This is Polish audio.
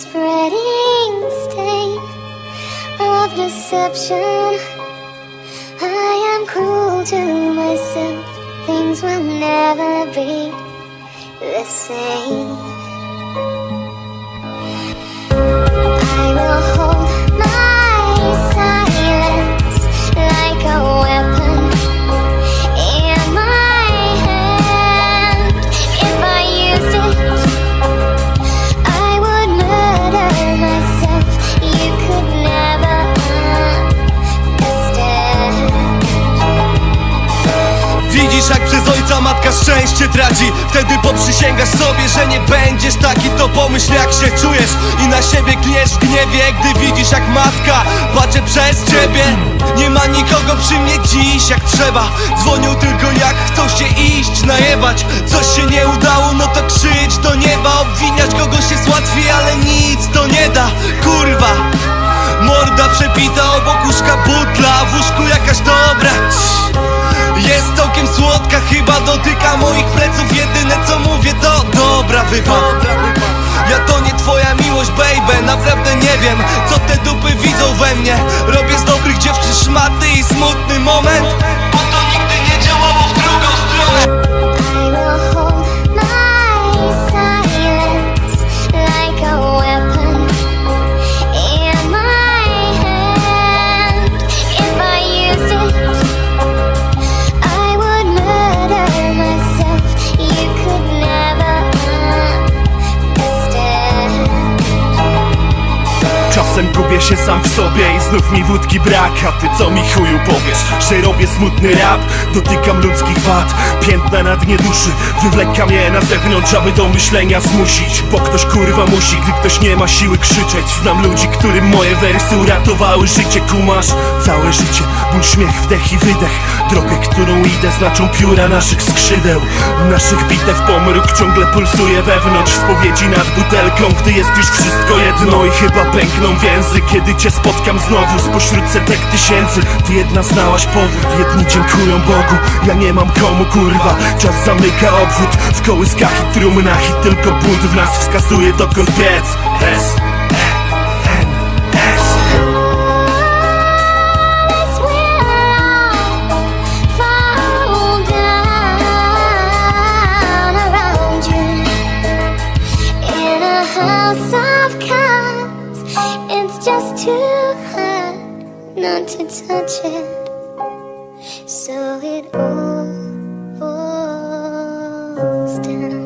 spreading stain of deception. I am cruel to myself. Things will never be the same. Jak przez ojca matka szczęście traci Wtedy poprzysięgasz sobie, że nie będziesz taki To pomyśl jak się czujesz. I na siebie klniesz w gniewie Gdy widzisz jak matka płacze przez ciebie. Nie ma nikogo przy mnie dziś jak trzeba. Dzwonią tylko jak chcą się iść, najebać. Coś się nie udało, no to krzycz do nieba. Obwiniać kogoś jest łatwiej, ale nic to nie da. Kurwa Morda przepita obok łóżka butla. W łóżku jakaś dobra chyba dotyka moich pleców. Jedyne co mówię to dobra wypad. Ja to nie twoja miłość baby, naprawdę nie wiem Co te dupy widzą we mnie. Robię z dobrych dziewczyn szmaty i smutny moment gubię się sam w sobie i znów mi wódki brak A ty co mi chuju powiesz, że robię smutny rap? Dotykam ludzkich wad, piętna na dnie duszy Wywlekam je na zewnątrz, aby do myślenia zmusić Bo ktoś kurwa musi, gdy ktoś nie ma siły krzyczeć. Znam ludzi, którym moje wersy uratowały życie Kumasz, całe życie, ból, śmiech, wdech i wydech. Drogę, którą idę znaczą pióra naszych skrzydeł. Naszych bitew pomruk ciągle pulsuje wewnątrz Spowiedzi nad butelką, gdy jest już wszystko jedno. I chyba pękną więzy, kiedy cię spotkam znowu Spośród setek tysięcy, ty jedna znałaś powód Jedni dziękują Bogu, ja nie mam komu kurwa Czas zamyka obwód. W kołyskach i trumnach I tylko bunt w nas wskazuje dokąd biec too hard not to touch it, so it all falls down.